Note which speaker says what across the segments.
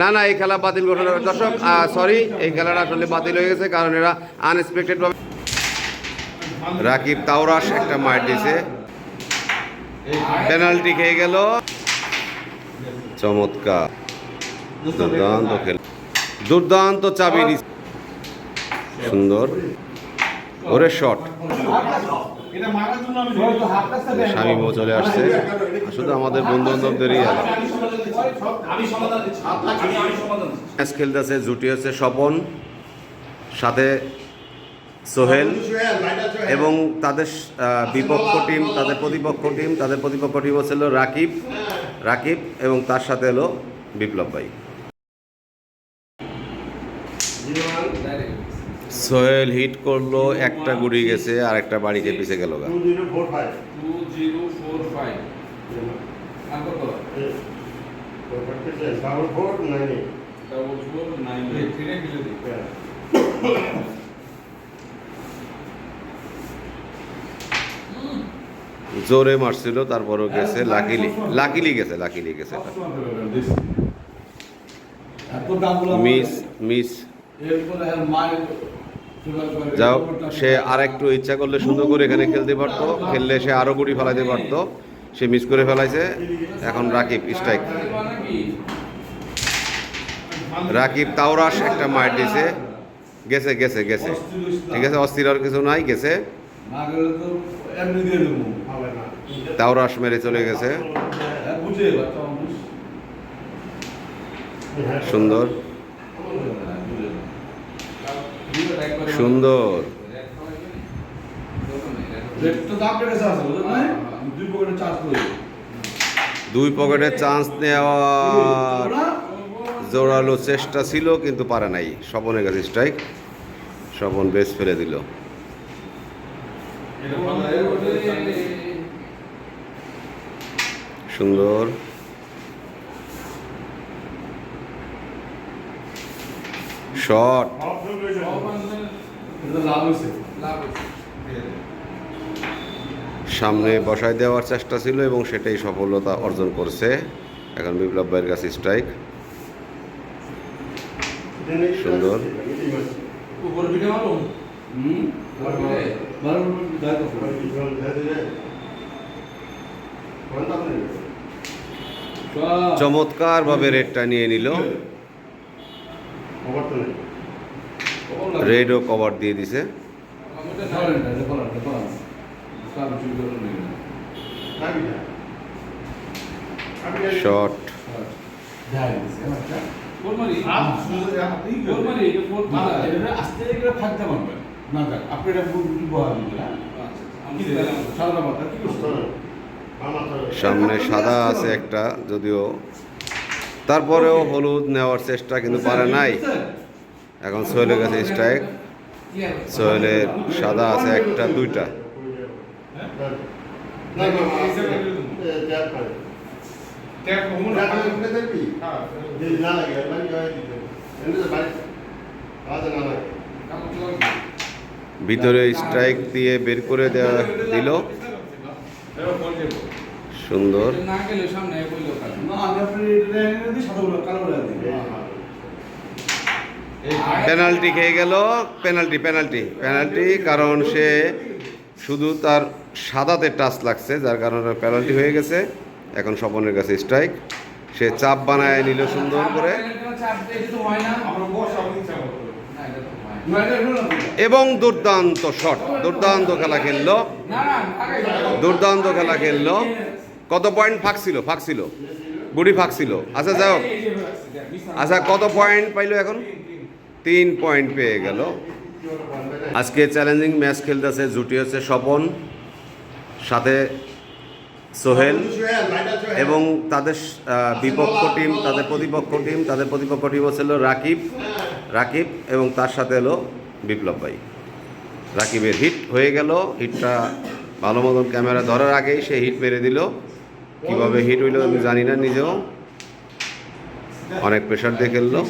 Speaker 1: না না, এই খেলা বাতিল ঘোষণা দর্শক সরি এই খেলাটা আসলে বাতিল হয়ে গেছে কারণ এরা আনএক্সপেক্টেড ভাবে রাকিব তাওরাস একটা মার দিয়েছে। পেনাল্টি খেয়ে গেল। চমৎকার। দুর্দান্ত খেল। দুর্দান্ত চাবি। সুন্দর। ওরে শট। স্বামীমও চলে আসছে। শুধু আমাদের বন্ধু বান্ধবদেরই ম্যাচ খেলতেছে জুটি হচ্ছে স্বপন সাথে সোহেল এবং তাদের বিপক্ষ টিম তাদের প্রতিপক্ষ টিম তাদের প্রতিপক্ষ টিম হচ্ছে রাকিব রাকিব এবং তার সাথে এলো বিপ্লব ভাই। সোহেল হিট করল একটা গুড়ি গেছে আর একটা বাড়িতে পিছে গেল গা।
Speaker 2: জিরো
Speaker 1: মারছিল তারপরও গেছে লাকিলি লাকিলি গেছে লাকিলি গেছে। Miss miss. যাও, সে আর একটু ইচ্ছা করলে সুন্দর করে এখানে খেলতে পারতো। খেললে সে আরও গুড়ি ফেলাইতে পারতো। সে মিস করে ফেলাইছে। এখন রাকিব স্ট্রাইক রাকিব তাওরাস একটা মার দিয়েছে গেছে গেছে গেছে। ঠিক আছে, অস্থির আর কিছু নাই, গেছে। তাওরাস মেরে চলে গেছে। সুন্দর। সুন্দর।
Speaker 3: না দুই পকেটে
Speaker 1: চান্স নেওয়ার জোরালো চেষ্টা ছিল কিন্তু পারে নাই। স্বপনের কাছে স্ট্রাইক স্বপন বেশ ফেলে দিল। সুন্দর। শট সামনে বসায় দেওয়ার চেষ্টা ছিল এবং সেটাই সফলতা অর্জন করছে। এখন বিপ্লব ভাইয়ের কাছে স্ট্রাইক সুন্দর।
Speaker 4: উপর ভিডিও মারো
Speaker 3: হুম? বারো দেখো
Speaker 1: চমৎকার ভাবে রেডটা নিয়ে নিল। রেডও কভার দিয়ে দিছে।
Speaker 3: করছ
Speaker 1: সামনে সাদা আছে একটা, যদিও। তারপরেও হলুদ নেওয়ার চেষ্টা কিন্তু পারে নাই। এখন সোহেলের কাছে স্ট্রাইক সোহেলের সাদা আছে একটা দুইটা। ভিতরে স্ট্রাইক দিয়ে বের করে দেওয়া দিল। সুন্দর।
Speaker 4: না গেলে সামনে
Speaker 3: না আমি আপনি এটা এনে দিই সাদা বলে কালো বলে দিই।
Speaker 1: পেনাল্টি খেয়ে গেল, পেনাল্টি পেনাল্টি পেনাল্টি, কারণ সে শুধু তার সাদাতে টাচ লাগছে, যার কারণে পেনাল্টি হয়ে গেছে। এখন স্বপনের কাছে স্ট্রাইক। সে চাপ বানায় নিল সুন্দর করে। এবং দুর্দান্ত শট, দুর্দান্ত খেলা খেললো। দুর্দান্ত খেলা খেললো। কত পয়েন্ট ফাঁক ছিল ফাঁক ছিল। বুড়ি ফাঁক ছিল। আচ্ছা যাই হোক। আচ্ছা কত পয়েন্ট পাইলো এখন? তিন পয়েন্ট পেয়ে গেল। আজকে চ্যালেঞ্জিং ম্যাচ খেলতেছে, জুটি হচ্ছে স্বপন, সাথে সোহেল এবং তাদের বিপক্ষ টিম তাদের প্রতিপক্ষ টিম তাদের প্রতিপক্ষ টিম হচ্ছে হলো রাকিব রাকিব এবং তার সাথে এলো বিপ্লব ভাই। রাকিবের হিট হয়ে গেল হিটটা ভালো মতন ক্যামেরা ধরার আগেই সে হিট মেরে দিল। কীভাবে হিট হইল আমি জানি না নিজেও। অনেক প্রেশার দিয়ে খেললো।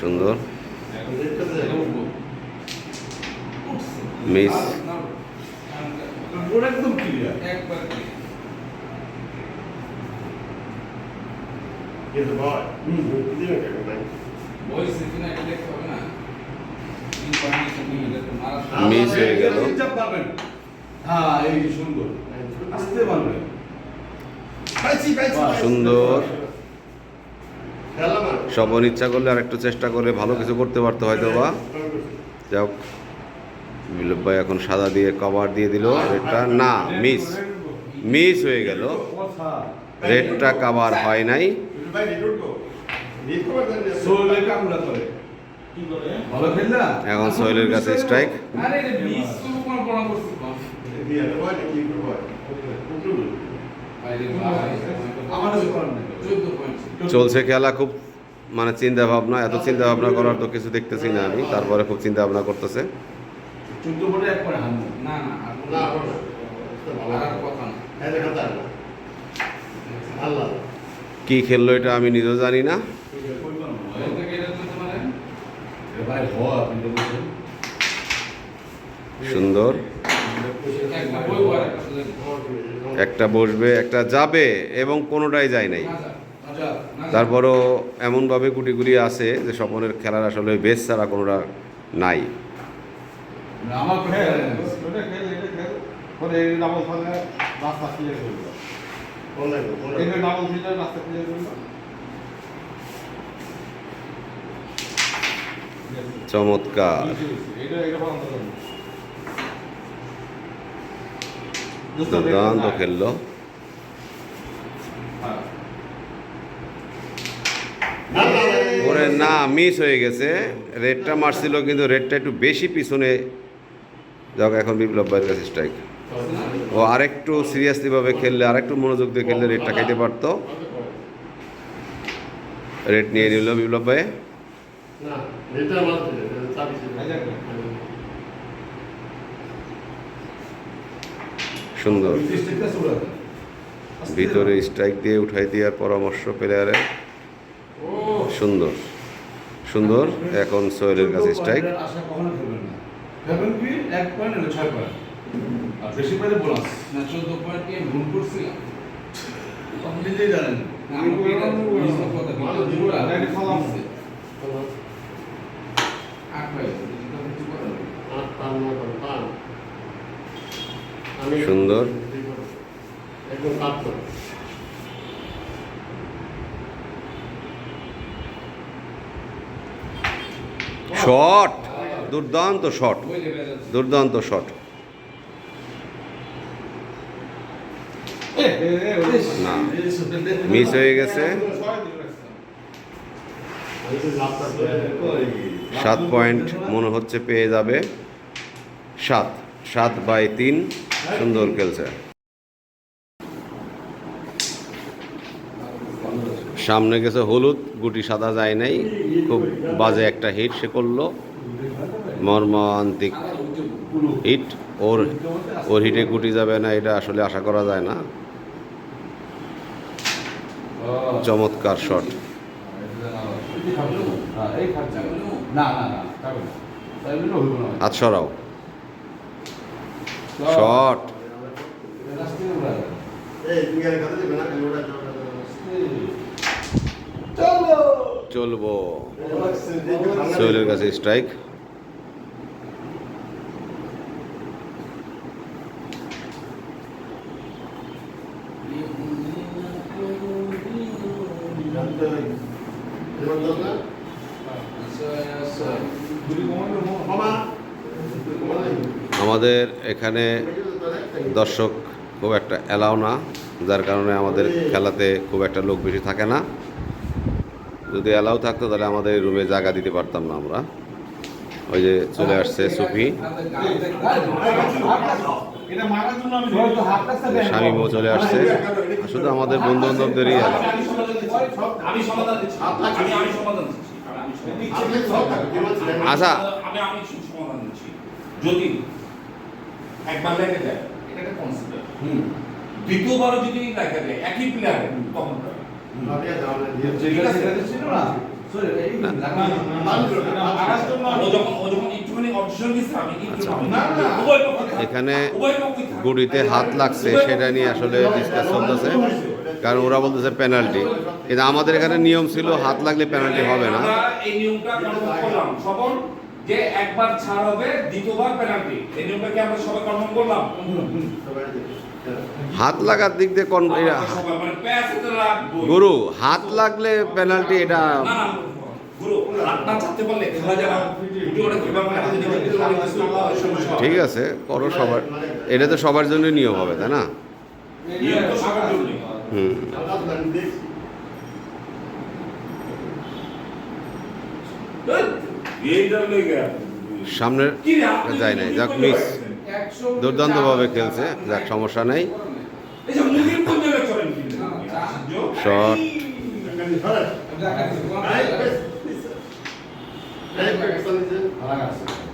Speaker 1: সুন্দর। মিস
Speaker 3: একদম ক্লিয়ার
Speaker 4: একবার
Speaker 1: কিন্তু
Speaker 2: ভয় হুম
Speaker 1: স্বপন ইচ্ছা করলে আর একটু চেষ্টা করে ভালো কিছু করতে পারতো হয়তো বা যাক বিপ্লব ভাই এখন সাদা দিয়ে কভার দিয়ে দিল রেডটা না মিস মিস হয়ে গেল রেডটা কভার হয় নাই
Speaker 2: রিটুট
Speaker 1: এখন সোহেলের কাছে স্ট্রাইক
Speaker 4: আরে এটা মিস তো কোন কোন করছিস
Speaker 2: দিয়ে দেবো, এটা কি করব? উঠুন।
Speaker 4: বাইরে ভাই
Speaker 3: আমাদের করার নেই
Speaker 4: 14 পয়েন্ট
Speaker 1: চলছে খেলা খুব মানে চিন্তা ভাবনা এত চিন্তা ভাবনা করার তো কিছু দেখতেছি না আমি তারপরে খুব চিন্তা ভাবনা করতেছে।
Speaker 2: আল্লাহ।
Speaker 1: কি খেললো এটা আমি নিজেও জানি না। সুন্দর।
Speaker 4: একটা
Speaker 1: বসবে একটা যাবে এবং কোনোটাই যায় নাই। তারপরও এমনভাবে গুটিগুলি আছে যে স্বপনের খেলার আসলে বেশ ছাড়া কোনোটা নাই। চমৎকার। খেললো।
Speaker 5: হ্যাঁ।
Speaker 1: ওরে না মিস হয়ে গেছে। রেডটা মারছিল কিন্তু রেডটা একটু বেশি পিছনে। যাক এখন বিপ্লব ভাইয়ের কাছে স্ট্রাইক ও আরেকটু সিরিয়াসলি ভাবে খেললে আরেকটু মনোযোগ দিয়ে খেললে রেডটা খাইতে পারতো। রেড নিয়ে নিল বিপ্লব ভাই। সুন্দর। ভিতরে স্ট্রাইক দিয়ে উঠাই দেওয়ার পরামর্শ প্লেয়ারের সুন্দর। সুন্দর এখন সোহেলের কাছে স্ট্রাইক
Speaker 3: না খেলবেন কি এক পয়েন্ট হলে ছয় পয়েন্ট আর বেশি পাইলে বোনাস
Speaker 4: না 14 পয়েন্ট কি ভুল করছিলাম
Speaker 3: আপনি নিজেই জানেন
Speaker 4: না আমি এটা মিস কথা
Speaker 2: ভালো
Speaker 4: বলতে
Speaker 2: দিন,
Speaker 5: না, এটা ফলাম।
Speaker 4: আট ভাই এটা কিছু কথা না
Speaker 2: আট, পাঁচ, নয়, পাঁচ, পাঁচ। আমি-
Speaker 1: সুন্দর।
Speaker 2: একদম কাট করো।
Speaker 1: শট। দুর্দান্ত শট। দুর্দান্ত শট। না, মিস হয়ে গেছে। সাত পয়েন্ট মনে হচ্ছে পেয়ে যাবে। সাত সাত বাই তিন। সুন্দর খেলছে। সামনে গেছে হলুদ, গুটি সাদা যায় নাই। খুব বাজে একটা হিট সে করল। মর্মান্তিক হিট ওর ওর হিটে গুটি যাবে না, এটা আসলে আশা করা যায় না। চমৎকার শট হাত সরাও। শট
Speaker 3: রাস্তায় উড়া
Speaker 2: এই, তুমি আর কথা দিবে না, খালি ওটা জোর করে দাও।
Speaker 3: চলো
Speaker 1: চলবো সোহেলের কাছে স্ট্রাইক? আমাদের এখানে দর্শক খুব একটা অ্যালাও না, যার কারণে আমাদের খেলাতে খুব একটা লোক বেশি থাকে না যদি অ্যালাউ থাকতো, তাহলে আমাদের রুমে জায়গা দিতে পারতাম না আমরা। ওই যে চলে আসছে সুফি। স্বামীমও চলে আসছে। শুধু আমাদের বন্ধু বান্ধবদেরই? আচ্ছা।
Speaker 6: দিচ্ছি যদি একই প্লেয়ারে
Speaker 1: এখানে। গুড়িতে হাত লাগছে, সেটা নিয়ে আসলে ডিসকাস চলতেছে কারণ ওরা বলতেছে পেনাল্টি কিন্তু আমাদের এখানে নিয়ম ছিল, হাত লাগলে পেনাল্টি হবে না
Speaker 6: একবার ছাড় হবে দ্বিতীয়বার পেনাল্টি এই আমরা সবাই করলাম।
Speaker 1: হাত লাগার দিক দিয়ে কোন গুরু, হাত লাগলে পেনাল্টি এটা। ঠিক আছে, করো সবার এটা তো সবার জন্য নিয়ম হবে, তাই না
Speaker 6: আপনি
Speaker 1: যায় নাই, যাক মিস? দুর্দান্তভাবে খেলছে, যাক, সমস্যা নাই শট
Speaker 2: হ্যাঁ। পাকিস্তান নিচে।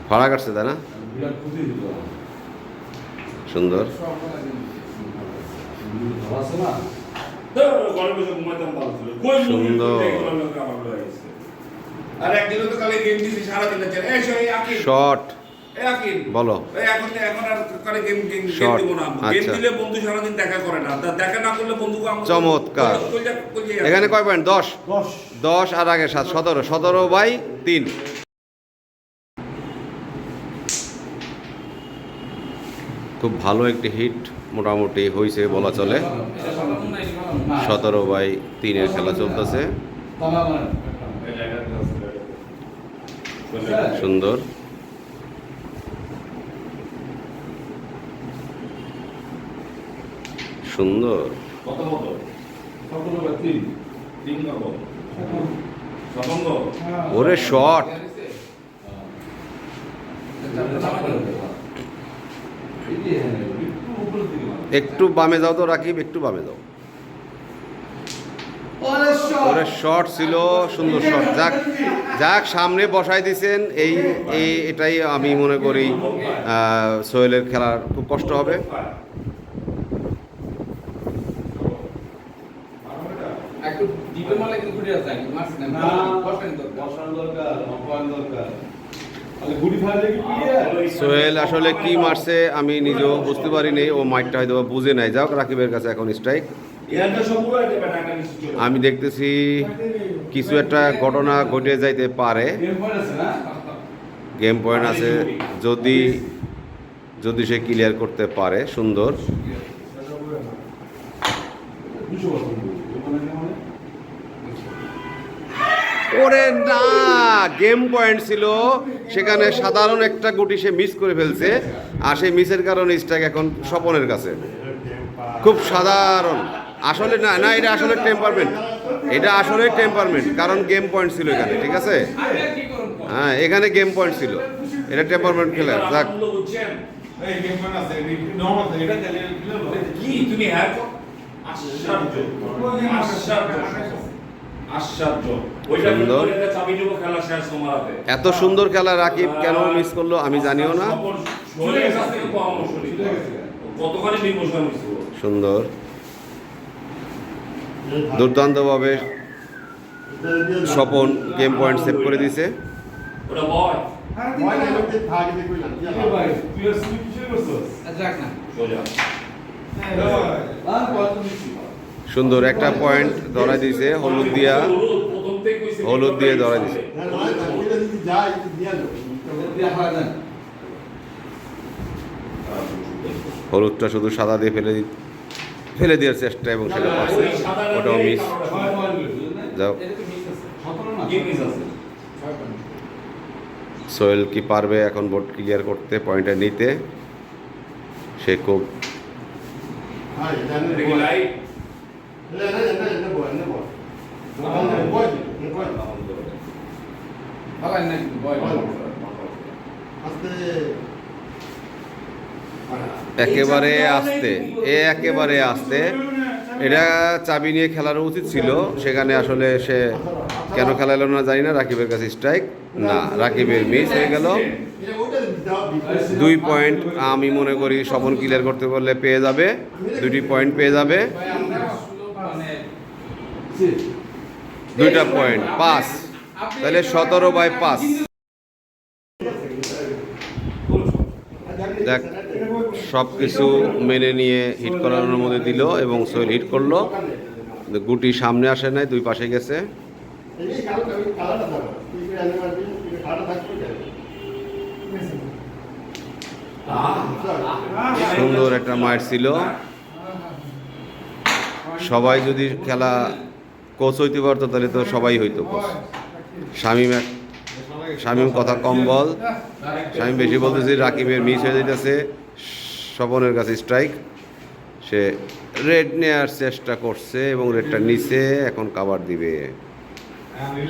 Speaker 1: ফাড়া কাটছে তাই না সুন্দর সুন্দর। শট। বলো।
Speaker 6: এখন এখন আর কালে গেম গেম গেম দিব না। গেম
Speaker 1: আচ্ছা।
Speaker 6: দিলে বন্ধু সারাদিন দেখা করে না। দেখা না করলে বন্ধুকে
Speaker 1: চমৎকার। এখানে কয় পয়েন্ট দশ?
Speaker 5: দশ।
Speaker 1: দশ আর আগে সাত। সতেরো। সতেরো বাই তিন। খুব ভালো একটি হিট মোটামুটি হয়েছে বলা চলে। সতেরো বাই তিনের খেলা চলতেছে। সুন্দর। সুন্দর।
Speaker 6: কত কত? তিন। কত? সতঙ্গ?
Speaker 1: ওরে শট। একটু বামে যাও তো রাকিব একটু বামে যাও। ওরে শট। ছিল সুন্দর শট। যাক যাক সামনে বসাই দিছেন। এই এই এটাই আমি মনে করি সোহেলের খেলার খুব কষ্ট হবে।
Speaker 4: একটু ডিপে মারলে কিন্তু ঘুরে আসে একটু মারছি না?
Speaker 5: না
Speaker 4: বসেন দরকার।
Speaker 5: বসানো দরকার অপমান দরকার।
Speaker 1: সোহেল আসলে কি মারছে আমি নিজেও বুঝতে পারিনি। ও মাইকটা হয়তো বা বুঝে নাই। যাক রাকিবের কাছে এখন স্ট্রাইক
Speaker 6: পুরো।
Speaker 1: আমি দেখতেছি কিছু একটা ঘটনা ঘটে যাইতে পারে।
Speaker 5: গেম পয়েন্ট আছে না?
Speaker 1: গেম পয়েন্ট আছে। যদি যদি সে ক্লিয়ার করতে পারে সুন্দর
Speaker 5: দুশো বছর মানে মানে
Speaker 1: ওরে না গেম পয়েন্ট ছিল। সেখানে সাধারণ একটা গুটি সে মিস করে ফেলছে। আর সেই মিসের কারণে স্ট্রাইক এখন স্বপনের কাছে। খুব সাধারণ। আসলে না না, এটা আসলে টেম্পারমেন্ট এটা আসলে টেম্পারমেন্ট কারণ গেম পয়েন্ট ছিল এখানে, ঠিক আছে? হ্যাঁ এখানে গেম পয়েন্ট ছিল। এটা টেম্পারমেন্ট খেলা যাক।
Speaker 6: কি, তুমি
Speaker 1: সুন্দর।
Speaker 6: কিন্তু একটা চাবি দেবো খেলা শেষ তোমার হাতে
Speaker 1: এত সুন্দর খেলা রাকিব কেন মিস করল আমি জানিও না? সুন্দর। দুর্দান্তভাবে স্বপন গেম পয়েন্ট সেভ করে
Speaker 2: না,
Speaker 1: সুন্দর একটা পয়েন্ট ধরা দিয়েছে হলুদ দিয়া
Speaker 6: হলুদ
Speaker 1: দিয়ে ধরাই দিছে।
Speaker 2: ভয় থাকে, এটা যদি যায়, এটা দিয়া দেবো।
Speaker 5: দিয়া হয় না
Speaker 1: হলুদটা শুধু সাদা দিয়ে ফেলে ফেলে দেওয়ার চেষ্টা এবং সেটা পারছে ওটাও মিস যাও সোহেল কি পারবে এখন বোর্ড ক্লিয়ার করতে পয়েন্টটা নিতে সে খুব
Speaker 2: বয় আস্তে।
Speaker 1: একেবারে আস্তে এ একেবারে আস্তে। এটা চাবি নিয়ে খেলার উচিত ছিল সেখানে আসলে সে কেন খেলালো না জানি না রাকিবের কাছে স্ট্রাইক না রাকিবের মিস হয়ে গেল। দুই পয়েন্ট আমি মনে করি স্বপন ক্লিয়ার করতে পারলে পেয়ে যাবে। দুটি পয়েন্ট পেয়ে যাবে। দুইটা পয়েন্ট পাঁচ তাহলে সতেরো বাই পাঁচ দেখ সব কিছু মেনে নিয়ে হিট করার অনুমতি দিল এবং সোহেল হিট করল। গুটি সামনে আসে নাই, দুই পাশে গেছে। সুন্দর একটা মায়ের ছিল। সবাই যদি খেলা কোচ হইতে পারতো, তাহলে তো সবাই হইতো কোচ। শামিম এক শামিম কথা কম বল। শামিম বেশি বলতেছি, রাকিবের মিস হয়ে যাইতেছে। স্বপনের কাছে স্ট্রাইক সে রেড নেওয়ার চেষ্টা করছে এবং রেডটা নিচে এখন কাবার দিবে।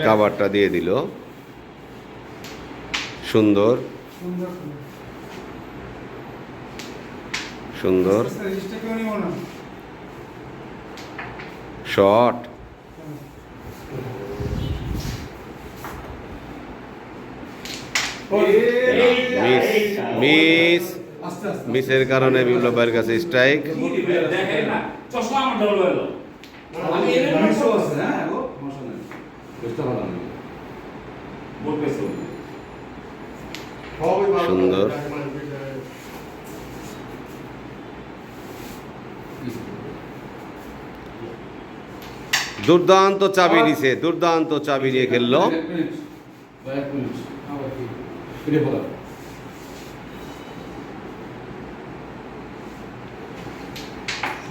Speaker 1: কাবারটা দিয়ে দিল। সুন্দর। সুন্দর। শট মিস মিস মিসের কারণে বিপ্লব ভাইয়ের কাছে স্ট্রাইক সুন্দর। দুর্দান্ত চাবি নিছে, দুর্দান্ত চাবি নিয়ে খেললো।
Speaker 3: ফিরে বলা।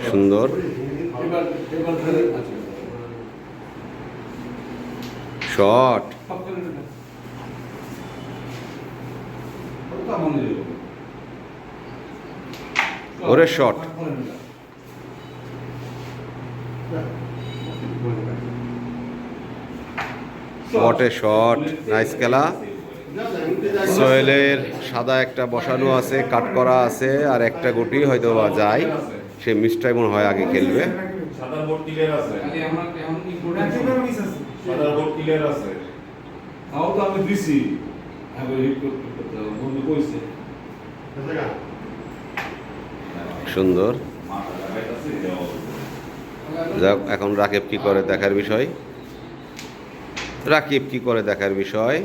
Speaker 1: সুন্দর। শট। ওরে। What a shot. Nice খেলা। সোহেলের সাদা একটা বসানো আছে কাট করা আছে আর একটা গুটি হয়তো বা যায়। সে মিসটাই মনে হয় আগে খেলবে।
Speaker 3: কইছে।
Speaker 1: সুন্দর। যাক এখন রাকিব কি করে দেখার বিষয়? রাকিব কি করে দেখার বিষয়?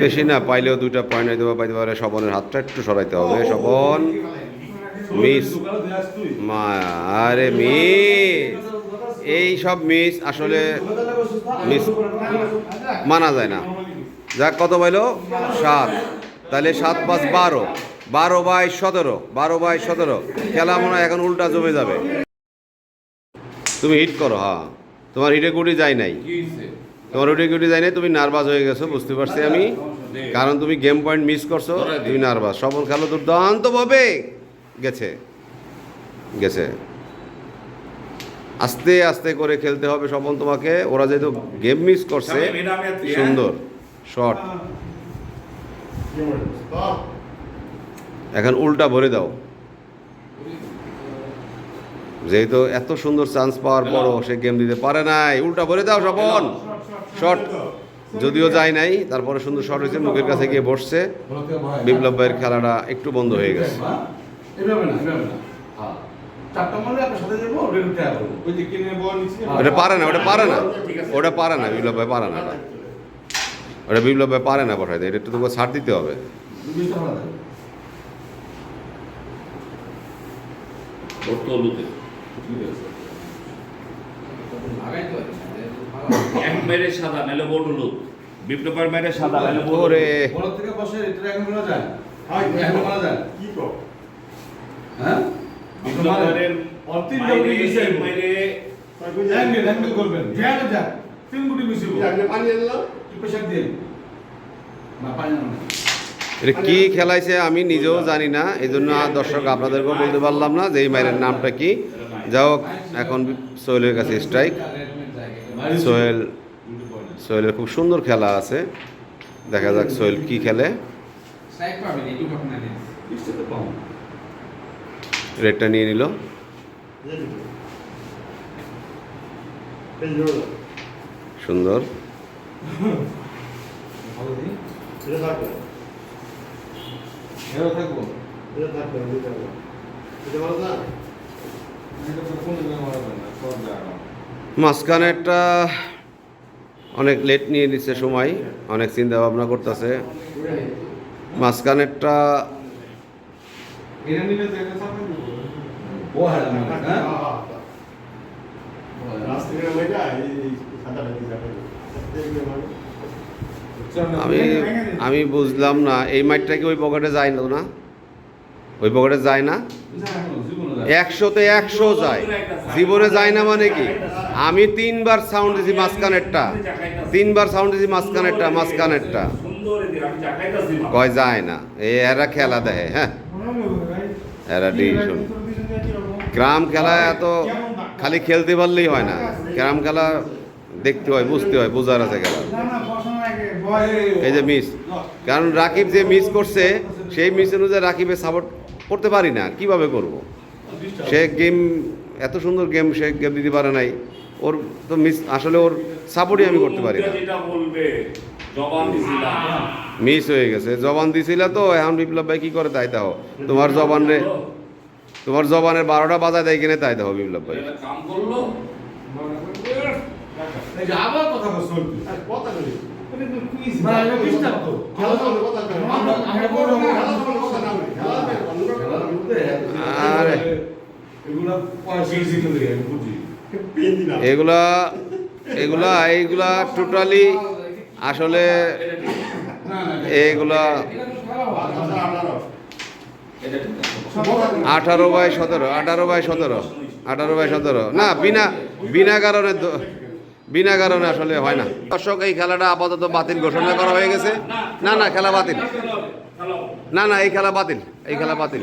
Speaker 1: বেশি না, পাইলেও দুইটা পয়েন্ট হয়তো বা পাইতে পারে, স্বপনের হাতটা একটু সরাইতে হবে। স্বপন, মিস আরে মিস, এই সব মিস আসলে মিস মানা যায় না। যাক, কত পাইলো? সাত। তাহলে সাত পাঁচ বারো। বারো বাই সতেরো, বারো বাই সতেরো। খেলা মনে এখন উল্টা জমে যাবে। তুমি হিট করো হ্যাঁ। তোমার হিটে গুটি যায় নাই। তোমার গুটি যায় নাই তুমি নার্ভাস হয়ে গেছো বুঝতে পারছি আমি। কারণ তুমি গেম পয়েন্ট মিস করছ তুমি নার্ভাস সফল খেলো দুর্দান্তভাবে গেছে। গেছে। আস্তে আস্তে করে খেলতে হবে স্বপন তোমাকে। ওরা যেহেতু গেম মিস করছে
Speaker 6: এত-
Speaker 1: সুন্দর। শট এখন উল্টা ভরে দাও। যেহেতু এত সুন্দর চান্স পাওয়ার পরও সে গেম দিতে পারে নাই। উল্টা ভরে দাও স্বপন। শট যদিও যায় নাই তারপরে সুন্দর শট হয়েছে মুখের কাছে গিয়ে বসছে। বিপ্লব ভাইয়ের খেলাটা একটু বন্ধ হয়ে গেছে।
Speaker 3: হ্যাঁ। ওটা
Speaker 1: পারে না ওটা পারে না। ওটা পারে না বিপ্লব ভাই পারে না ওটা। ওটা বিপ্লব ভাই পারে না পাঠাইতে এটা একটু তোকে ছাড় দিতে হবে।
Speaker 3: বুঝতে পারলাম
Speaker 6: এক মেরে সাদা নাহলে বোর্ড হলুদ বিপ্লবের মেরে সাদা নাহলে বোর্ড
Speaker 1: ওরে।
Speaker 3: বড় থেকে বসে এটা এখন করা যায়।
Speaker 2: হয়,
Speaker 3: এখন করা যায়।
Speaker 2: কি কর?
Speaker 3: হ্যাঁ?
Speaker 6: বিপ্লবের। মেরে
Speaker 3: হ্যান্ডেল হ্যান্ডেল করবেন। যাক যাক তিন গুটি মিশিব
Speaker 2: পানি
Speaker 3: প্রেশার দিন না পানি না।
Speaker 1: এটা কি খেলাইছে আমি নিজেও জানি না। এই জন্য আর দর্শক আপনাদেরকেও বলতে পারলাম না যে এই মায়ের নামটা কি। যাই হোক এখন সোহেলের কাছে স্ট্রাইক সোহেল সোহেলের খুব সুন্দর খেলা আছে। দেখা যাক সোহেল কি খেলে। রেডটা নিয়ে নিল। সুন্দর।
Speaker 2: এটা থাকবে।
Speaker 1: মাঝখানে একটা অনেক লেট নিয়ে নিচ্ছে সময়, অনেক চিন্তা ভাবনা করতেছে। মাঝখানেরটা আমি আমি বুঝলাম না, এই মাইটটা কি ওই পকেটে যায় না? ওই পকেটে যায় না? একশোতে একশো যায়। জীবনে যায় না মানে কি? আমি তিনবার সাউন্ড দিছি মাঝখানেরটা। তিনবার সাউন্ড দিছি মাঝখানেরটা মাঝখানেরটা। কয় যায় না? এরা খেলা দেয় হ্যাঁ? এরা ডিসিশন গ্রাম খেলা এত খালি খেলতে পারলেই হয় না। গ্রাম খেলা দেখতে হয়, বুঝতে হয়, বোঝার আছে খেলা। এই যে মিস কারণ রাকিব যে মিস করছে, সেই মিস অনুযায়ী রাকিবের সাপোর্ট করতে পারি না। কীভাবে করব? সে গেম এত সুন্দর গেম সে গেম দিতে পারে নাই। ওর তো মিস আসলে ওর সাপোর্টই আমি করতে পারি না। মিস হয়ে গেছে জবান দিছিল তো এখন বিপ্লব ভাই কি করে তাই দাও? তোমার জবান রে তোমার জবানের বারোটা বাজায় দেয় কিনে তাই দাও বিপ্লব ভাই।
Speaker 3: কথা বলছো চলবে
Speaker 2: আর কথা বলি
Speaker 3: না এটা ডিস্টার্ব তো
Speaker 2: খেলা সম্বন্ধে কথা বলি
Speaker 3: আমরা আমরা বড়
Speaker 2: খেলা সম্বন্ধে কথা না বলি খেলা
Speaker 3: খেলার মধ্যে
Speaker 1: আরে।
Speaker 3: এগুলা
Speaker 1: এগুলা এগুলা এইগুলা টোটালি আসলে
Speaker 4: আছে
Speaker 1: আঠারো বাই সতেরো, আঠারো বাই সতেরো, আঠারো বাই সতেরো। না, বিনা বিনা কারণে বিনা কারণে আসলে হয় না। দর্শক, এই খেলাটা আপাতত বাতিল ঘোষণা করা হয়ে গেছে। না না, খেলা বাতিল। না না এই খেলা বাতিল এই খেলা বাতিল।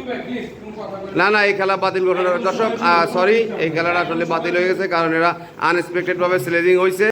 Speaker 1: না না এই খেলা বাতিল ঘটনা দর্শক সরি এই খেলাটা আসলে বাতিল হয়ে গেছে কারণ এরা আনএক্সপেক্টেডভাবে স্লেজিং হয়েছে